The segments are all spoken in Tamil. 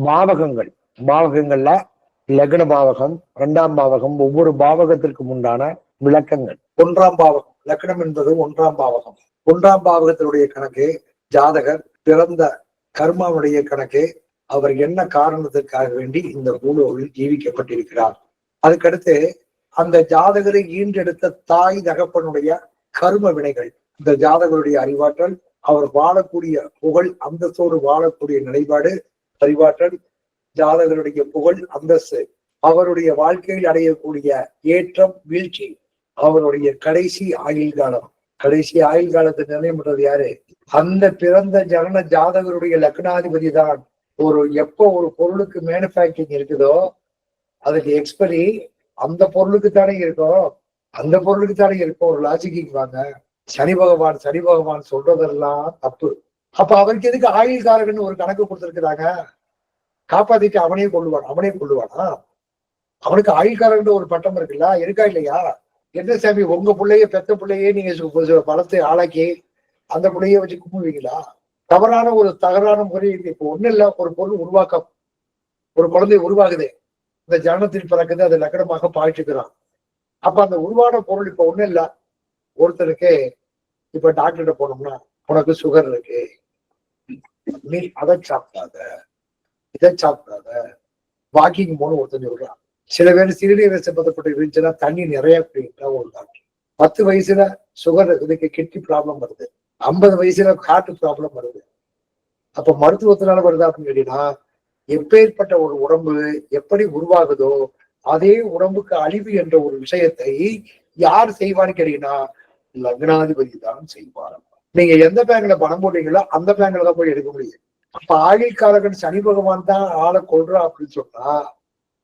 பாவகங்கள். பாவகங்கள்ல லக்ன பாவகம் இரண்டாம் பாவகம் ஒவ்வொரு பாவகத்திற்கும் உண்டான விளக்கங்கள். ஒன்றாம் பாவகம். லக்னம் என்பது ஒன்றாம் பாவகம். ஒன்றாம் பாவகத்தினுடைய கணக்கு ஜாதகர் பிறந்த கர்மாவுடைய கணக்கு அவர் என்ன காரணத்திற்காக வேண்டி இந்த பூலோவில் ஜீவிக்கப்பட்டிருக்கிறார். அதுக்கடுத்து அந்த ஜாதகரை ஈன்றெடுத்த தாய் தகப்பனுடைய கர்ம வினைகள். இந்த ஜாதகருடைய அறிவாற்றல் அவர் வாழக்கூடிய புகழ் அந்தஸ்தோடு வாழக்கூடிய நிலைப்பாடு அறிவாற்றல் ஜாதகருடைய புகழ் அந்தஸ்து அவருடைய வாழ்க்கையில் அடையக்கூடிய ஏற்றம் வீழ்ச்சி அவருடைய கடைசி ஆயுள் காலம். கடைசி ஆயுள் காலத்தை நிர்ணயம் பண்றது யாரு? அந்த பிறந்த ஜனன ஜாதகருடைய லக்னாதிபதி தான். ஒரு எப்போ ஒரு பொருளுக்கு மேனுபேக்சரிங் இருக்குதோ அதுக்கு எக்ஸ்பரி அந்த பொருளுக்கு தானே இருக்கும் அந்த பொருளுக்கு தானே இருக்கும் ஒரு லாஜிக்கு வாங்க. சனி பகவான் சனி பகவான் சொல்றதெல்லாம் தப்பு. அப்ப அவருக்கு எதுக்கு ஆயுள் காரகன்னு ஒரு கணக்கு கொடுத்துருக்குறாங்க? காப்பாத்திட்டு அவனே கொள்ளுவான் அவனே கொள்ளுவானா அவனுக்கு ஆயுள்காரன் ஒரு பட்டம் இருக்குல்ல? இருக்கா இல்லையா? என்ன சாமி உங்க பிள்ளைய பெத்த பிள்ளையே நீங்க சு- பலத்தை ஆளாக்கி அந்த பிள்ளைய வச்சு கும்பிடுவீங்களா? தவறான ஒரு தகரான முறை இப்போ ஒண்ணு இல்ல ஒரு பொருள் உருவாக்கம். ஒரு குழந்தை உருவாகுது. இந்த ஜனனத்தில் பிறக்குது அதை லக்கணமாக பாய்ச்சிக்கிறான். அப்ப அந்த உருவான பொருள் இப்ப ஒண்ணு இல்ல. ஒருத்தருக்கு இப்ப டாக்டர்கிட்ட போனோம்னா உனக்கு சுகர் இருக்கு. நீ அதை சாப்பிடாத இதை சாப்பிடாத. வாக்கிங் போன ஒருத்தன் சொல்றான். சில பேர் சிறுநீரை சம்பந்தப்பட்ட இருந்துச்சுன்னா தண்ணி நிறைய குடிக்கிட்டா ஒரு டாக்டர் பத்து வயசுல சுகர் இதுக்கு கிட்னி ப்ராப்ளம் வருது. ஐம்பது வயசுல ஹார்ட் ப்ராப்ளம் வருது. அப்ப மருத்துவத்தினால வருதா அப்படின்னு கேட்டீங்கன்னா எப்பேற்பட்ட ஒரு உடம்பு எப்படி உருவாகுதோ அதே உடம்புக்கு அழிவு என்ற ஒரு விஷயத்தை யார் செய்வான்னு கேட்டீங்கன்னா லக்னாதிபதி தான் செய்வாராம். நீங்க எந்த பேங்க்ல பணம் போட்டீங்களோ அந்த பேங்க்ல தான் போய் எடுக்க முடியும். அப்ப ஆழிக்காரகன் சனி பகவான் தான் ஆளை கொள்றா அப்படின்னு சொன்னா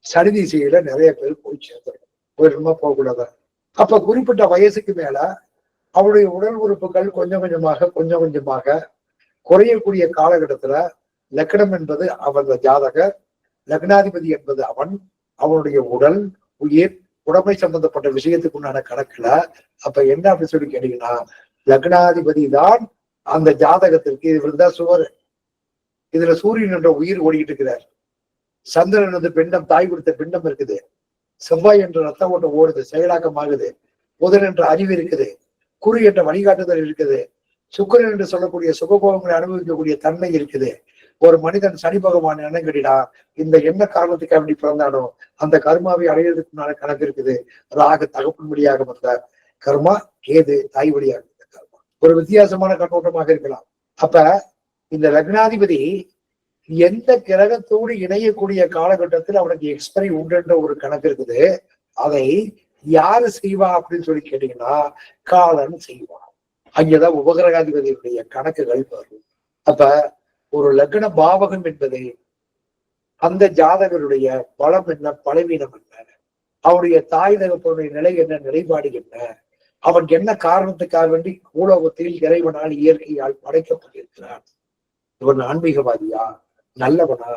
சனி திசையில நிறைய பேர் போய் சேர்ந்துடும் உயரமா போகக்கூடாது? அப்ப குறிப்பிட்ட வயசுக்கு மேல அவருடைய உடல் உறுப்புகள் கொஞ்சம் கொஞ்சமாக கொஞ்சம் கொஞ்சமாக குறையக்கூடிய காலகட்டத்துல லக்னம் என்பது அவரது ஜாதகர் லக்னாதிபதி என்பது அவன் அவனுடைய உடல் உயிர் உடமை சம்பந்தப்பட்ட விஷயத்துக்கு உண்டான கணக்குல அப்ப என்ன அப்படின்னு சொல்லி கேட்டீங்கன்னா லக்னாதிபதி தான் அந்த ஜாதகத்திற்கு இவர் தான் சுவர். இதுல சூரியன் என்ற உயிர் ஓடிக்கிட்டு இருக்கிறார். சந்திரன் வந்து பிண்டம் தாய் கொடுத்த பிண்டம் இருக்குது. செவ்வாய் என்ற ரத்த ஓட்டம் ஓடுது செயலாக்கமாகுது. புதன் என்ற அறிவு இருக்குது. குரு என்ற வழிகாட்டுதல் இருக்குது. சுக்கிரன் என்று சொல்லக்கூடிய சுகபோகங்களை அனுபவிக்கக்கூடிய தன்மை இருக்குது. ஒரு மனிதன் சனி பகவான் என்ன கேட்டா இந்த என்ன காரணத்துக்காக வேண்டி பிறந்தானோ அந்த கர்மாவை அடையிறதுக்கு கணக்கு இருக்குது. ராக தகப்பன் வழியாக வந்தார். கர்மா கேது தாய் வழியாக. ஒரு வித்தியாசமான கண்ணோட்டமாக இருக்கலாம். அப்ப இந்த லக்னாதிபதி எந்த கிரகத்தோடு இணையக்கூடிய காலகட்டத்தில் அவனுக்கு எக்ஸ்பைரி உண்டுன்ற ஒரு கணக்கு இருக்குது. அதை யாரு செய்வா அப்படின்னு சொல்லி கேட்டீங்கன்னா காலன் செய்வான். அங்கேதான் உபகிரகாதிபதியுடைய கணக்குகள் வரும். அப்ப ஒரு லக்ன பாவகம் என்பது அந்த ஜாதகருடைய பலம் என்ன பலவீனம் என்ன? அவருடைய தாய் தகப்பனுடைய நிலை என்ன நிலைப்பாடு என்ன? அவன் என்ன காரணத்துக்காக வேண்டி பூலோகத்தில் இறைவனால் இயற்கையால் படைக்கப்பட்டிருக்கிறான் இவன் ஆன்மீகவாதியா? நல்லவனா?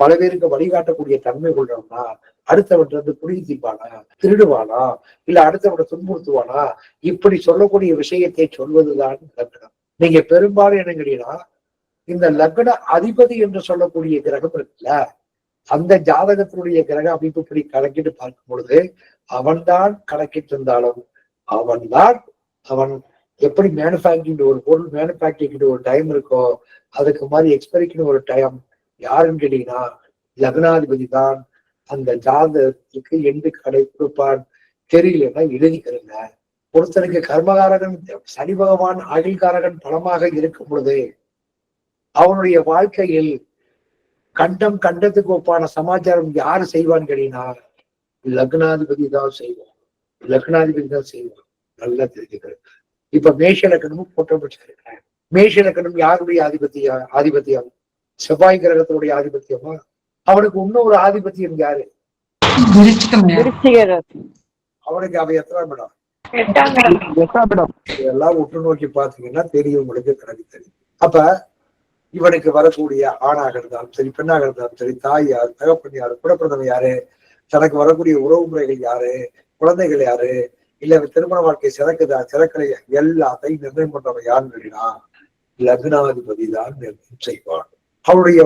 பல பேருக்கு வழிகாட்டக்கூடிய தன்மை கொள்றவனா அடுத்தவன் வந்து புடி தீப்பானா திருடுவானா? இல்ல அடுத்தவனை துன்புறுத்துவானா? இப்படி சொல்லக்கூடிய விஷயத்தை சொல்வதுதான் லக்னம். நீங்க பெரும்பாலும் என்ன கேட்டீங்கன்னா இந்த லக்ன அதிபதி என்று சொல்லக்கூடிய கிரகம் இருக்குல்ல அந்த ஜாதகத்தினுடைய கிரக அமைப்புப்படி கணக்கிட்டு பார்க்கும் பொழுது அவன்தான் கணக்கிட்டு அவன் அவன்தான் அவன் எப்படி மேனுஃபேக்சரிங் ஒரு பொருள் மேனுஃபேக்சரிங் ஒரு டைம் இருக்கோ அதுக்கு மாதிரி எக்ஸ்பெரிக்குன்னு ஒரு டைம் யாருன்னு கேட்டீங்கன்னா லக்னாதிபதி தான் அந்த ஜாதகத்துக்கு எந்த கடை கொடுப்பான் தெரியலன்னா எழுதிக்கிறங்க ஒருத்தனுக்கு கர்மகாரகன் சனி பகவான் அகில்காரகன் பலமாக இருக்கும் பொழுது அவனுடைய வாழ்க்கையில் கண்டம் கண்டத்துக்கு ஒப்பான சமாச்சாரம் யாரு செய்வான்னு கேட்டீங்கன்னா லக்னாதிபதி தான் செய்வான். லக்னாதிபதி தான் செய்வான் நல்லா தெரிஞ்சுக்கிறது இப்ப மேஷ லக்கணமும் போட்டோ வச்சிருக்கிறேன் மேஷ லக்கணம் யாருடைய ஆதிபத்திய ஆதிபத்தியம்? செவ்வாய் கிரகத்தினுடைய ஆதிபத்தியமா? அவனுக்கு இன்னொரு ஆதிபத்தியம் யாரு? அவனுக்கு அவ எத்தனாம் எட்டாம் இடம். இதெல்லாம் உற்று நோக்கி பாத்தீங்கன்னா தெரியும் உங்களுக்கு கணக்கு தெரியும். அப்ப இவனுக்கு வரக்கூடிய ஆணாக இருந்தாலும் சரி பெண்ணாக இருந்தாலும் சரி தாய் யார் தகப்பன் யாரு குடப்பிரதம் யாரு தனக்கு வரக்கூடிய உறவு முறைகள் யாரு குழந்தைகள் யாரு? இல்ல திருமண வாழ்க்கை சிறக்குதா? சிறக்கலை. எல்லாத்தையும் நிர்ணயம் பண்றவன் யாருன்னு கேட்டீங்கன்னா லக்னாதிபதி தான் நிர்ணயம் செய்வான். அவருடைய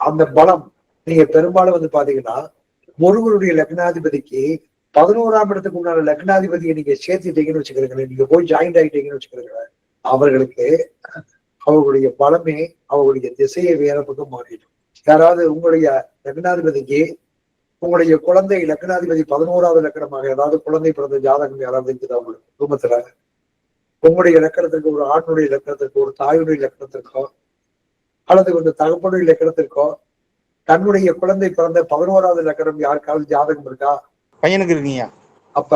அந்த பலம் நீங்க பெரும்பாலும் வந்து பாத்தீங்கன்னா ஒருவருடைய லக்னாதிபதிக்கு பதினோராம் இடத்துக்கு உண்டான லக்னாதிபதியை நீங்க சேர்த்துட்டீங்கன்னு வச்சுக்கிறீங்களேன் நீங்க போய் ஜாயிண்ட் ஆகிட்டீங்கன்னு வச்சுக்கிறீங்களேன் அவர்களுக்கு அவர்களுடைய பலமே அவர்களுடைய திசையை வேற பக்கம் மாறிடும். யாராவது உங்களுடைய லக்னாதிபதிக்கு உங்களுடைய குழந்தை லக்னாதிபதி பதினோராவது லக்கணமாக ஏதாவது குழந்தை பிறந்த ஜாதகம் யாராவது இருக்குதா உங்களுக்கு? குடும்பத்துல? உங்களுடைய லக்கணத்திற்கு ஒரு ஆணுடைய லக்கணத்திற்கோ ஒரு தாயுடைய லக்கணத்திற்கோ அல்லது வந்து தகப்பனுடைய லக்கணத்திற்கோ தன்னுடைய குழந்தை பிறந்த பதினோராவது லக்கணம் யாருக்காவது ஜாதகம் இருக்கா? பையனுக்கு இருக்கீங்க அப்ப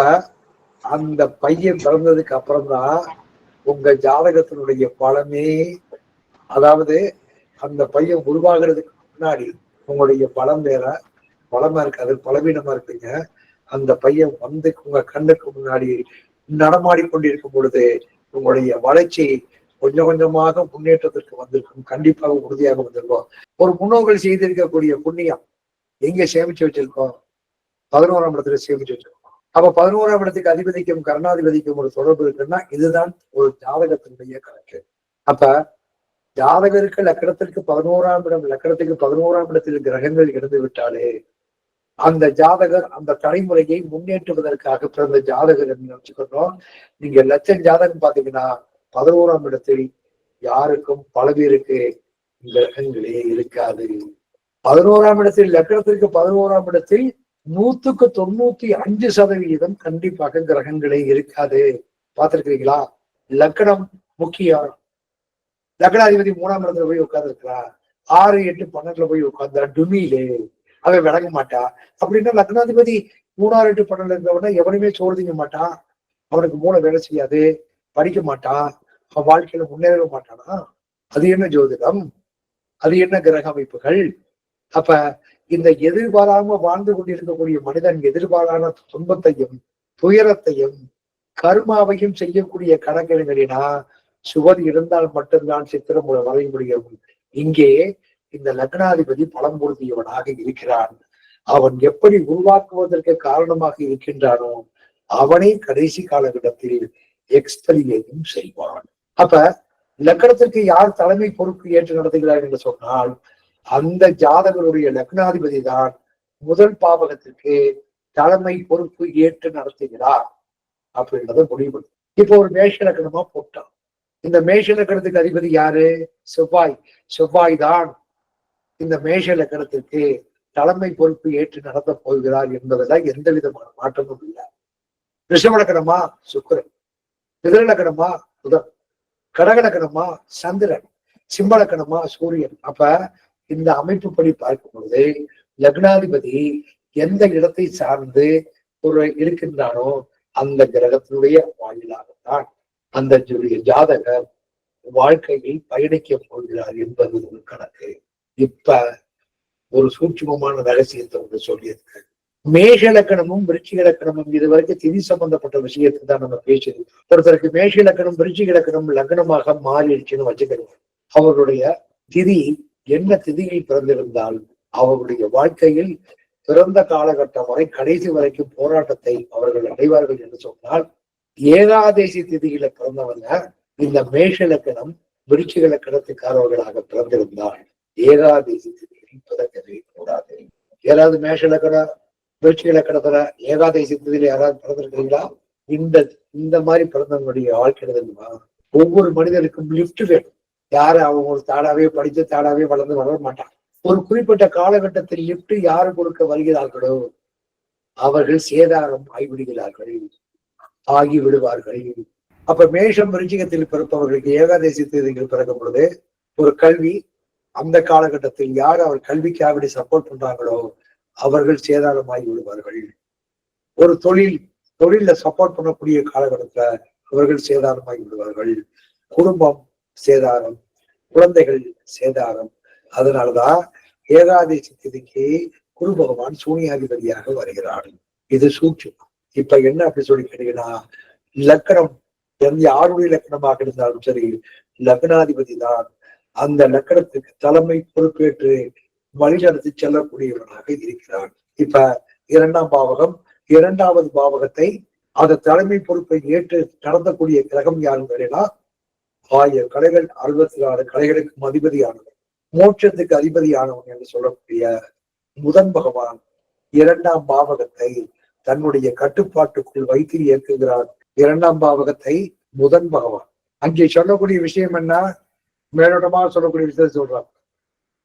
அந்த பையன் பிறந்ததுக்கு அப்புறம்தான் உங்க ஜாதகத்தினுடைய பலமே அதாவது அந்த பையன் உருவாகிறதுக்கு முன்னாடி உங்களுடைய பலம் வேற பலமா இருக்காது பலவீனமா இருப்பீங்க அந்த பையன் வந்து உங்க கண்ணுக்கு முன்னாடி நடமாடி கொண்டிருக்கும் பொழுது உங்களுடைய வளர்ச்சி கொஞ்சம் கொஞ்சமாக முன்னேற்றத்திற்கு வந்திருக்கும். கண்டிப்பாக உறுதியாக வந்திருக்கும். ஒரு முன்னோர்கள் செய்திருக்கக்கூடிய புண்ணியம் எங்க சேமிச்சு வச்சிருக்கோம்? பதினோராம் இடத்துல சேமிச்சு வச்சிருக்கோம். அப்ப பதினோராம் இடத்துக்கு அதிபதிக்கும் கருணாதிபதிக்கும் ஒரு தொடர்பு இருக்குன்னா இதுதான் ஒரு ஜாதகத்தினுடைய கணக்கு. அப்ப ஜாதகருக்கு லக்கணத்திற்கு பதினோராம் இடம் லக்கணத்துக்கு பதினோராம் இடத்தில் கிரகங்கள் இருந்து விட்டாலே அந்த ஜாதகர் அந்த தலைமுறையை முன்னேற்றுவதற்காக பிறந்த ஜாதகர் என்று நினைச்சுக்கிறோம் நீங்க லட்சம் ஜாதகம் பாத்தீங்கன்னா பதினோராம் இடத்தில் யாருக்கும் பல பேருக்கு கிரகங்களே இருக்காது. பதினோராம் இடத்தில் லக்கணத்திற்கு பதினோராம் இடத்தில் நூத்துக்கு தொண்ணூத்தி அஞ்சு சதவிகிதம் கண்டிப்பாக கிரகங்களே இருக்காது. பார்த்திருக்கிறீங்களா? லக்கணம் முக்கியம். லக்னாதிபதி மூணாம் இடத்துல போய் உட்கார்ந்து இருக்கிறா ஆறு எட்டு பன்னெண்டுல போய் உட்கார்ந்தா டுமியிலே. அவன் விளங்க மாட்டா. அப்படின்னா லக்னாதிபதி மூணாறு எட்டு படம் இருந்தவன எவனுமே சோறு திங்க மாட்டான் அவனுக்கு மூளை வேலை செய்யாது. படிக்க மாட்டான் அவன் வாழ்க்கையில முன்னேற மாட்டானா? அது என்ன ஜோதிடம்? அது என்ன கிரக அமைப்புகள்? அப்ப இந்த எதிர்பாராம வாழ்ந்து கொண்டிருக்கக்கூடிய மனிதன் எதிர்பாரான துன்பத்தையும் துயரத்தையும் கர்மாவையும் செய்யக்கூடிய கணக்கெடுங்களினா சுவர் இருந்தால் மட்டும்தான் சித்திரம் வரைய முடியும். இங்கே இந்த லக்னாதிபதி பலம் பொருந்தியவனாக இருக்கிறான். அவன் எப்படி உருவாக்குவதற்கு காரணமாக இருக்கின்றானோ அவனே கடைசி காலகட்டத்தில் எக்ஸ்பெரியையும் செய்வான். அப்ப லக்கணத்திற்கு யார் தலைமை பொறுப்பு ஏற்று நடத்துகிறார் என்று சொன்னால் அந்த ஜாதகருடைய லக்னாதிபதி தான் முதல் பாவகத்திற்கு தலைமை பொறுப்பு ஏற்று நடத்துகிறார். அப்படின்றத முடிவு இப்போ ஒரு மேஷ லக்கணமா போட்டான். இந்த மேஷ லக்கணத்துக்கு அதிபதி யாரு? செவ்வாய். செவ்வாய் தான் இந்த மேஷ லக்கணத்திற்கு தலைமை பொறுப்பு ஏற்று நடத்த போகிறார் என்பதில் எந்த விதமான மாற்றமும் இல்லை. ரிஷபலக்கணமா சுக்கரன் மிதலக்கணமா புதன் கடகலக்கணமா சந்திரன் சிம்மலக்கணமா சூரியன். அப்ப இந்த அமைப்புப்படி பார்க்கும் பொழுது லக்னாதிபதி எந்த இடத்தை சார்ந்து ஒரு இருக்கின்றானோ அந்த கிரகத்தினுடைய வாயிலாகத்தான் அந்த ஜாதகர் வாழ்க்கையில் பயணிக்க போகிறார் என்பது ஒரு கணக்கு. இப்ப ஒரு சூட்சுமமான ரகசியத்தை ஒன்று சொல்லியிருக்க மேஷ லக்கணமும் விருச்சிக லக்கணமும் இது வரைக்கும் திதி சம்பந்தப்பட்ட விஷயத்தை தான் நம்ம பேசுது ஒருத்தருக்கு மேஷ லக்கணம் விருச்சிக லக்கணம் லக்னமாக மாறிடுச்சுன்னு வச்சுக்கணும் அவருடைய திதி என்ன திதியில் பிறந்திருந்தால் அவருடைய வாழ்க்கையில் பிறந்த காலகட்டம் வரை கடைசி வரைக்கும் போராட்டத்தை அவர்கள் அடைவார்கள் என்று சொன்னால் ஏகாதேசி திதியில பிறந்தவங்க இந்த மேஷ லக்கணம் விருச்சிக லக்கணத்துக்காரவர்களாக பிறந்திருந்தால் ஏகாதேசி திதியில் கூடாது. யாராவது மேஷ லக்கணம் விருச்சிக இலக்கணத்துல ஏகாதேசி யாராவது பிறந்திருக்கிறீங்களா இந்த இந்த மாதிரி பிறந்தவங்களுடைய வாழ்க்கை ஒவ்வொரு மனிதனுக்கும் லிப்ட் வேணும். யாரு அவங்க ஒரு தாடாவே படித்து தாடாவே வளர்ந்து வளர மாட்டாங்க ஒரு குறிப்பிட்ட காலகட்டத்தில் லிப்ட் யாரு கொடுக்க வருகிறார்களோ அவர்கள் சேதாரம் ஆகிவிடுகிறார்கள் ஆகி விடுவார்கள். அப்ப மேஷம் விருச்சிகத்தில் பிறப்பவர்களுக்கு ஏகாதேசி தேதிகள் பிறக்கும் பொழுது ஒரு கல்வி அந்த காலகட்டத்தில் யார் அவர் கல்விக்கு அப்படி சப்போர்ட் பண்றாங்களோ அவர்கள் சேதாரமாகி விடுவார்கள். ஒரு தொழில் தொழில சப்போர்ட் பண்ணக்கூடிய காலகட்டத்துல அவர்கள் சேதாரமாகி விடுவார்கள். குடும்பம் சேதாரம் குழந்தைகள் சேதாரம். அதனாலதான் ஏகாதசி திதிக்கு குரு பகவான் சூனியாதிபதியாக வருகிறார். இது சூட்சம். இப்ப என்ன அப்படி சொல்லி கேட்டீங்கன்னா லக்கணம் எந்த யாருடைய லக்கணமாக இருந்தாலும் சரி லக்னாதிபதி தான் அந்த லக்கணத்துக்கு தலைமை பொறுப்பேற்று வழிநடத்தி செல்லக்கூடியவனாக இருக்கிறான். இப்ப இரண்டாம் பாவகம் இரண்டாவது பாவகத்தை அந்த தலைமை பொறுப்பை ஏற்று நடத்தக்கூடிய கிரகம் யாருன்னு கேட்டீங்கன்னா ஆயிரம் கலைகள் அறுபத்தி ஆறு கலைகளுக்கும் அதிபதியானவன் மோட்சத்துக்கு அதிபதியானவன் என்று சொல்லக்கூடிய முதன் பகவான் இரண்டாம் பாவகத்தை தன்னுடைய கட்டுப்பாட்டுக்குள் வைத்து இயக்குகிறான் இரண்டாம் பாவகத்தை முதன் பகவான். அங்கே சொல்லக்கூடிய விஷயம் என்ன? மேலோட்டமா சொல்லக்கூடிய விஷயத்தை சொல்றாங்க.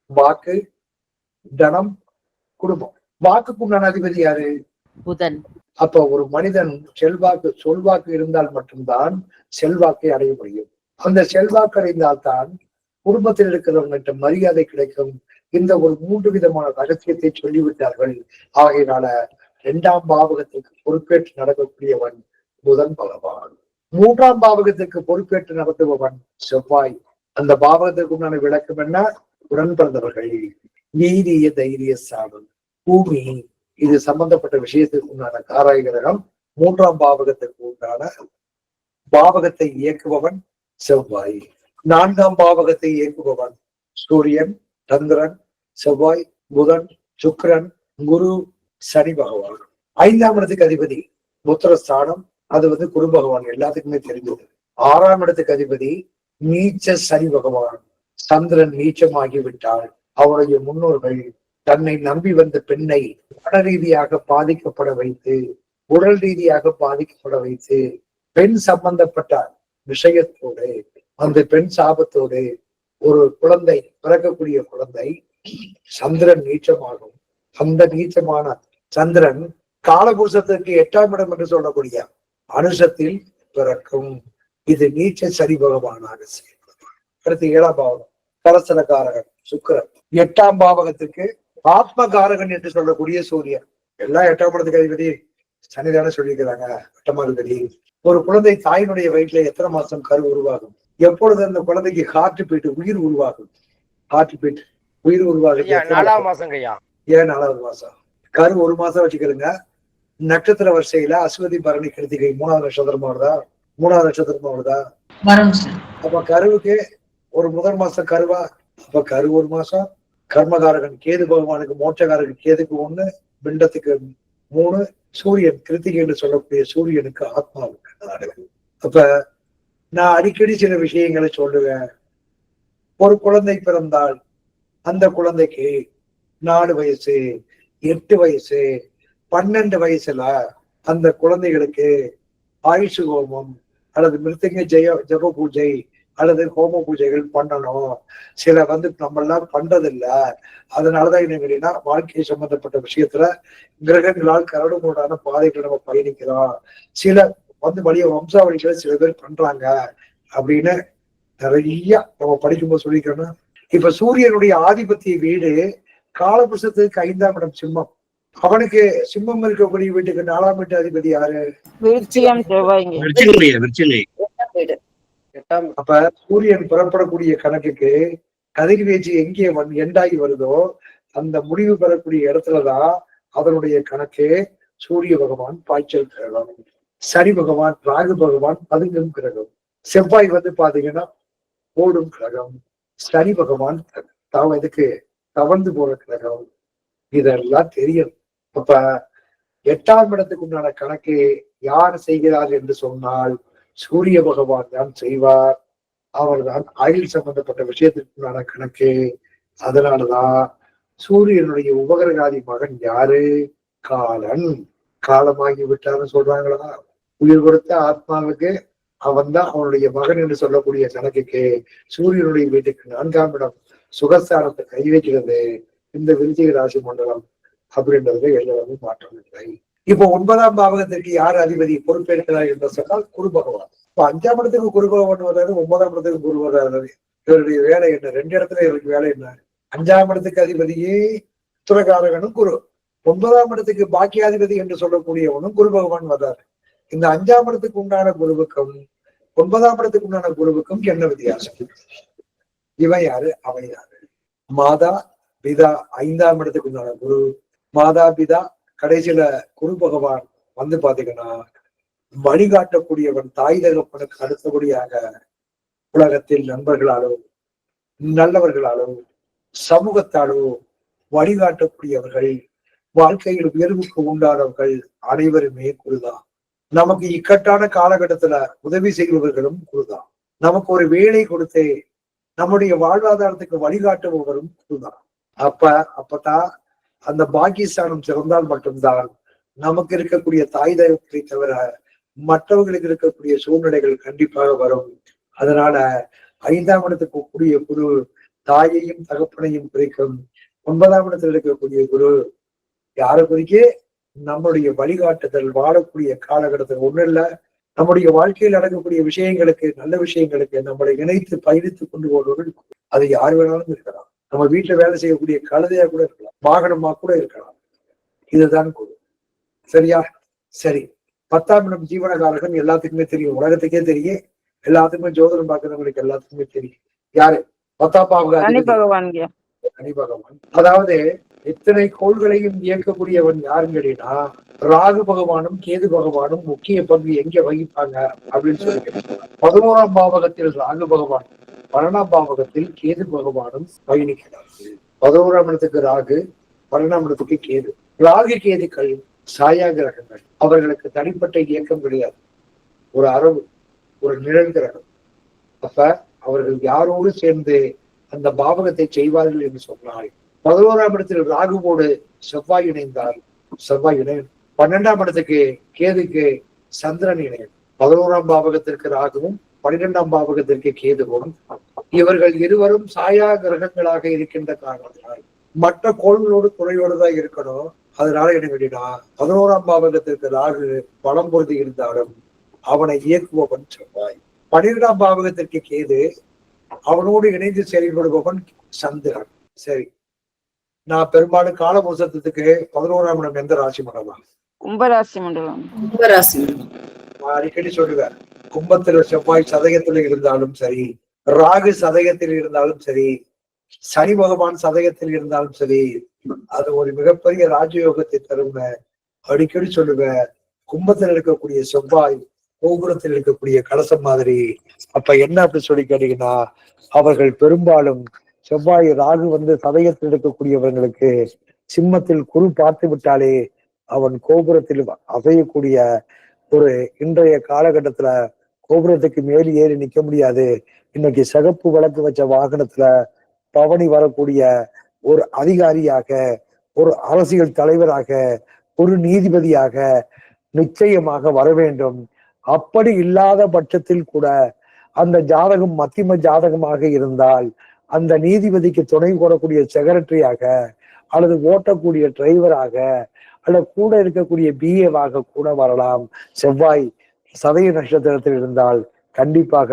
வாக்கு தனம் குடும்பம். வாக்குக்கு உண்டான அதிபதி யாரு? புதன். அப்ப ஒரு மனிதன் செல்வாக்கு சொல்வாக்கு இருந்தால் மட்டும்தான் செல்வாக்கை அடைய முடியும். அந்த செல்வாக்கு அடைந்தால்தான் குடும்பத்தில் இருக்கிறவங்ககிட்ட மரியாதை கிடைக்கும். இந்த ஒரு மூன்று விதமான ரகசியத்தை சொல்லிவிட்டார்கள். ஆகையினால இரண்டாம் பாவகத்துக்கு பொறுப்பேற்று நடக்கக்கூடியவன் புதன் பகவான். மூன்றாம் பாவகத்துக்கு பொறுப்பேற்று நடத்துபவன் செவ்வாய். அந்த பாவகத்துக்கு உண்டான விளக்கம் என்ன உடன் பிறந்தவர்கள் நீரிய தைரிய சாதம் பூமி இது சம்பந்தப்பட்ட விஷயத்துக்கு உண்டான காராய கிரகம் மூன்றாம் பாவகத்திற்கு உண்டான பாவகத்தை இயக்குபவன் செவ்வாய். நான்காம் பாவகத்தை இயக்குபவன் சூரியன் சந்திரன் செவ்வாய் புதன் சுக்கரன் குரு சனி பகவான். ஐந்தாம் இடத்துக்கு அதிபதி புத்திரஸ்தானம். அது வந்து குரு பகவான். எல்லாத்துக்குமே தெரிஞ்சது ஆறாம் இடத்துக்கு அதிபதி நீச்ச சரி பகவான் சந்திரன் நீச்சமாகி விட்டால் அவருடைய முன்னோர்கள் தன்னை நம்பி வந்த பெண்ணை மன ரீதியாக பாதிக்கப்பட வைத்து உடல் ரீதியாக பாதிக்கப்பட வைத்து பெண் சம்பந்தப்பட்ட விஷயத்தோடு அந்த பெண் சாபத்தோடு ஒரு குழந்தை பிறக்கக்கூடிய குழந்தை சந்திரன் நீச்சமாகும். அந்த நீச்சமான சந்திரன் காலபுருஷத்திற்கு எட்டாம் இடம் என்று சொல்லக்கூடிய அனுஷத்தில் பிறக்கும். இது நீச்ச சரி பகவானாக அடுத்து ஏழாம் பாவகம் கலசலக்காரகன் சுக்கிரன். எட்டாம் பாவகத்துக்கு ஆத்மகாரகன் என்று சொல்லக்கூடிய சூரியன். எல்லாம் எட்டாம் இடத்துக்கு அதிபதி. சனிதானே சொல்லியிருக்கிறாங்க எட்டாம் அதிபதி. ஒரு குழந்தை தாயினுடைய வயிற்றுல எத்தனை மாசம் கரு உருவாகும்? எப்பொழுது அந்த குழந்தைக்கு ஹார்ட் பீட் உயிர் உருவாகும்? ஹார்ட் பீட் உயிர் உருவாகும் மாசங்க ஐயா. ஏன் நாலாவது மாசம்? கரு ஒரு மாசம் வச்சுக்கிறேங்க நட்சத்திர வரிசையில அஸ்வதி பரணி கிருத்திகை மூணாவது நட்சத்திரமா வருதா மூணாவது நட்சத்திரமா வருதா அப்ப கருவுக்கு ஒரு முதல் மாசம் கருவா அப்ப கரு ஒரு மாசம் கர்மகாரகன் கேது பகவானுக்கு மோட்சகாரகன் கேதுக்கு ஒண்ணு பிண்டத்துக்கு மூணு சூரியன் கிருத்திகை என்று சொல்லக்கூடிய சூரியனுக்கு ஆத்மாவுக்கு நாடு அப்ப நான் அடிக்கடி சில விஷயங்களை சொல்லுவேன். ஒரு குழந்தை பிறந்தால் அந்த குழந்தைக்கு நாலு வயசு எட்டு வயசு பன்னெண்டு வயசுல அந்த குழந்தைகளுக்கு ஆயுஷ் ஹோமம் அல்லது மிருத்தங்க ஜெய ஜப பூஜை அல்லது ஹோம பூஜைகள் பண்ணணும். சில வந்து நம்ம எல்லாம் பண்றதில்ல. அதனாலதான் என்ன கேட்டீங்கன்னா வாழ்க்கை சம்பந்தப்பட்ட விஷயத்துல கிரகங்களால் கரடுமுரடான பாதைகளை நம்ம பயணிக்கிறோம். சில வந்து வழிய வம்சாவளிகளை சில பேர் பண்றாங்க அப்படின்னு நிறைய நம்ம படிக்கும்போது சொல்லிக்கணும் இப்ப சூரியனுடைய ஆதிபத்திய வீடு காலபுருஷத்துக்கு ஐந்தாம் இடம் சிம்மம். அவனுக்கு சிம்மம் இருக்கக்கூடிய வீட்டுக்கு நாலாம் வீட்டு அதிபதி யாரு? அப்ப சூரியன் புறப்படக்கூடிய கணக்குக்கு கதிர்வீச்சு எங்கே எண்டாகி வருதோ அந்த முடிவு பெறக்கூடிய இடத்துலதான் அதனுடைய கணக்கு சூரிய பகவான் பாய்ச்சல் கிரகம். சனி பகவான் ராகு பகவான் பதுங்கும் கிரகம். செவ்வாய் வந்து பாத்தீங்கன்னா ஓடும் கிரகம். சனி பகவான் தவ இதுக்கு தவழ்ந்து போற கிரகம். இதெல்லாம் தெரியும். அப்ப எட்டாம் இடத்துக்கு உண்டான கணக்கு யார் செய்கிறார் என்று சொன்னால் சூரிய பகவான் தான் செய்வார். அவர்தான் ஆயுள் சம்பந்தப்பட்ட விஷயத்திற்குண்டான கணக்கு. அதனாலதான் சூரியனுடைய உபகரகாதி மகன் யாரு? காலன். காலமாகி விட்டார்னு சொல்றாங்களா? உயிர் கொடுத்த ஆத்மாவுக்கு அவன் தான் அவனுடைய மகன் என்று சொல்லக்கூடிய கணக்குக்கு சூரியனுடைய வீட்டுக்கு நான்காம் இடம் சுகஸ்தானத்தை கை வைக்கிறது. இந்த விருச்சிக ராசி மண்டலம் அப்படின்றதுல எல்லாமே மாற்றம் இல்லை. இப்போ ஒன்பதாம் பாவகத்திற்கு யார் அதிபதி பொறுப்பேற்கிறார் என்று சொன்னால் குரு பகவான். இப்ப அஞ்சாம் இடத்துக்கு குரு பகவான் வர்றாரு ஒன்பதாம் இடத்துக்கு குரு வர்றாரு. இவருடைய வேலை என்ன? ரெண்டு இடத்துல இவருக்கு வேலை என்ன? அஞ்சாம் இடத்துக்கு அதிபதியே துறகாரகனும் குரு. ஒன்பதாம் இடத்துக்கு பாக்கியாதிபதி என்று சொல்லக்கூடியவனும் குரு பகவான் வர்றாரு. இந்த அஞ்சாம் இடத்துக்கு உண்டான குருவுக்கும் ஒன்பதாம் இடத்துக்கு உண்டான குருவுக்கும் என்ன வித்தியாசம்? இவன் யாரு? அவன் யாரு? மாதா பிதா ஐந்தாம் இடத்துக்கு உண்டான குரு மாதாபிதா கடைசியில குரு பகவான் வந்து பாத்தீங்கன்னா வழிகாட்டக்கூடியவன் தாய் தகப்பனுக்கு அடுத்தபடியாக உலகத்தில் நண்பர்களாலோ நல்லவர்களாலோ சமூகத்தாலோ வழிகாட்டக்கூடியவர்கள் வாழ்க்கையில் உயர்வுக்கு உண்டானவர்கள் அனைவருமே குருதான். நமக்கு இக்கட்டான காலகட்டத்துல உதவி செய்பவர்களும் குருதான். நமக்கு ஒரு வேலை கொடுத்து நம்முடைய வாழ்வாதாரத்துக்கு வழிகாட்டுபவரும் குருதான். அப்ப அப்பதான் அந்த பாக்கியஸ்தானம் சிறந்தால் மட்டும்தான் நமக்கு இருக்கக்கூடிய தாய் தெய்வத்தை தவிர மற்றவர்களுக்கு இருக்கக்கூடிய சூழ்நிலைகள் கண்டிப்பாக வரும். அதனால ஐந்தாம் இடத்துக்கு கூடிய குரு தாயையும் தகப்பனையும் குறிக்கும். ஒன்பதாம் இடத்தில் இருக்கக்கூடிய குரு யாரை குறிக்க? நம்முடைய வழிகாட்டுதல் வாழக்கூடிய காலகட்டத்தில் ஒண்ணு இல்ல. நம்முடைய வாழ்க்கையில் நடக்கக்கூடிய விஷயங்களுக்கு நல்ல விஷயங்களுக்கு நம்மளை இணைத்து பயணித்துக் கொண்டு போவது அது யார் வேணாலும் இருக்கலாம். நம்ம வீட்டுல வேலை செய்யக்கூடிய கழுதையா கூட இருக்கலாம் வாகனமா கூட இருக்கலாம். இதுதான் குரு. சரியா? சரி. பத்தாம் இடம் ஜீவனகாரகன் எல்லாத்துக்குமே தெரியும். உலகத்துக்கே தெரியும். எல்லாத்துக்குமே ஜோதிடம் பார்க்கறவங்களுக்கு எல்லாத்துக்குமே தெரியும். யாரு? பத்தாம் சனி பாவக பகவான் ஐயா சனி பகவான். அதாவது இத்தனை கோள்களையும் இயக்கக்கூடியவன் யாருன்னு கேட்டீங்கன்னா ராகு பகவானும் கேது பகவானும் முக்கிய பங்கு எங்க வகிப்பாங்க அப்படின்னு சொல்லி. பதினோராம் பாவகத்தில் ராகு பகவான். பன்னெண்டாம் பாவகத்தில் கேது பகவானும் பயணிக்கிறார்கள். பதினோராம் இடத்துக்கு ராகு பன்னெண்டாம் இடத்துக்கு கேது. ராகு கேதுக்கள் சாயா கிரகங்கள். அவர்களுக்கு தனிப்பட்ட இயக்கம் கிடையாது. ஒரு அரவு ஒரு நிழல் கிரகம். அப்ப அவர்கள் யாரோடு சேர்ந்து அந்த பாவகத்தை செய்வார்கள் என்று சொன்னால் பதினோராம் இடத்தில் ராகுவோடு செவ்வாய் இணைந்தால் செவ்வாய் இணையும் பன்னெண்டாம் இடத்துக்கு கேதுக்கு சந்திரன் இணையும். பதினோராம் பாவகத்திற்கு ராகுவும் பன்னிரெண்டாம் பாவகத்திற்கு கேதுவும் இவர்கள் இருவரும் சாயா கிரகங்களாக இருக்கின்ற காரணத்தினால். மற்ற கோள்களோடு துணையோடு தான் இருக்கணும். அதனால என்ன கேட்டீங்கன்னா பதினோராம் பாவகத்திற்கு ராகு பலம் பொருதி இருந்தாலும் அவனை இயக்குபவன் செவ்வாய். பன்னிரெண்டாம் பாவகத்திற்கு கேது அவனோடு இணைந்து செயல்படுபவன் சந்திரன். சரி. நான் பெரும்பாலும் காலபுருஷத்துக்கு பதினோராம் இடம் எந்த ராசி மண்டலம் கும்பராசி மண்டலம் கும்பராசி நான் அடிக்கடி சொல்லுவேன். கும்பத்துல செவ்வாய் சதயத்துல இருந்தாலும் சரி ராகு சதயத்தில் இருந்தாலும் சரி சனி பகவான் சதயத்தில் இருந்தாலும் சரி அது ஒரு மிகப்பெரிய ராஜயோகத்தை தரும்னு அடிக்கடி சொல்லுவேன் கும்பத்தில் இருக்கக்கூடிய செவ்வாய் கோபுரத்தில் இருக்கக்கூடிய கலசம் மாதிரி. அப்ப என்ன அப்படி சொல்லி கேட்டீங்கன்னா அவர்கள் பெரும்பாலும் செவ்வாய் ராகு வந்து சதயத்தில் இருக்கக்கூடியவர்களுக்கு சிம்மத்தில் குரு பார்த்து விட்டாலே அவன் கோபுரத்தில் அசையக்கூடிய ஒரு இன்றைய காலகட்டத்துல கோபுரத்துக்கு மேல் ஏறி நிக்க முடியாது. இன்னைக்கு சிகப்பு விளக்கு வச்ச வாகனத்துல பவனி வரக்கூடிய ஒரு அதிகாரியாக ஒரு அரசியல் தலைவராக ஒரு நீதிபதியாக நிச்சயமாக வர வேண்டும். அப்படி இல்லாத பட்சத்தில் கூட அந்த ஜாதகம் மத்திம ஜாதகமாக இருந்தால் அந்த நீதிபதிக்கு துணை கூடக்கூடிய செக்ரட்டரியாக அல்லது ஓட்டக்கூடிய டிரைவராக அல்லது கூட இருக்கக்கூடிய பிஏவாக கூட வரலாம். செவ்வாய் சதய நட்சத்திரத்தில் இருந்தால் கண்டிப்பாக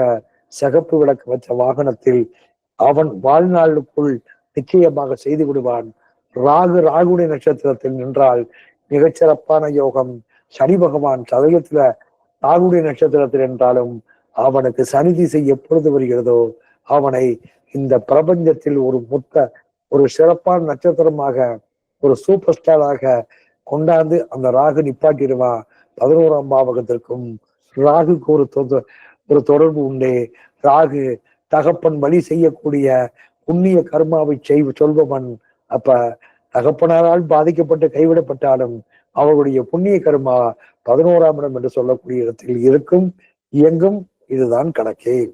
சிகப்பு விளக்கு வச்ச வாகனத்தில் அவன் வாழ்நாளுக்குள் நிச்சயமாக செய்து விடுவான். ராகு ராகுடைய நட்சத்திரத்தில் நின்றால் மிகச்சிறப்பான யோகம். சனி பகவான் சதயத்துல ராகுடைய நட்சத்திரத்தில் என்றாலும் அவனுக்கு சனி திசை எப்பொழுது வருகிறதோ அவனை இந்த பிரபஞ்சத்தில் ஒரு மொத்த ஒரு சிறப்பான நட்சத்திரமாக ஒரு சூப்பர் ஸ்டாராக கொண்டாந்து அந்த ராகு நிப்பாட்டிடுவான். பதினோராம் பாவகத்திற்கும் ராகுக்கு ஒரு ஒரு தொடர்பு உண்டு. ராகு தகப்பன் வழி செய்யக்கூடிய புண்ணிய கர்மாவை செய் சொல்பவன். அப்ப தகப்பனாரால் பாதிக்கப்பட்டு கைவிடப்பட்டாலும் அவர்களுடைய புண்ணிய கர்மா பதினோராம் இடம் என்று சொல்லக்கூடிய இடத்தில் இருக்கும் இயங்கும். இதுதான் கணக்கே.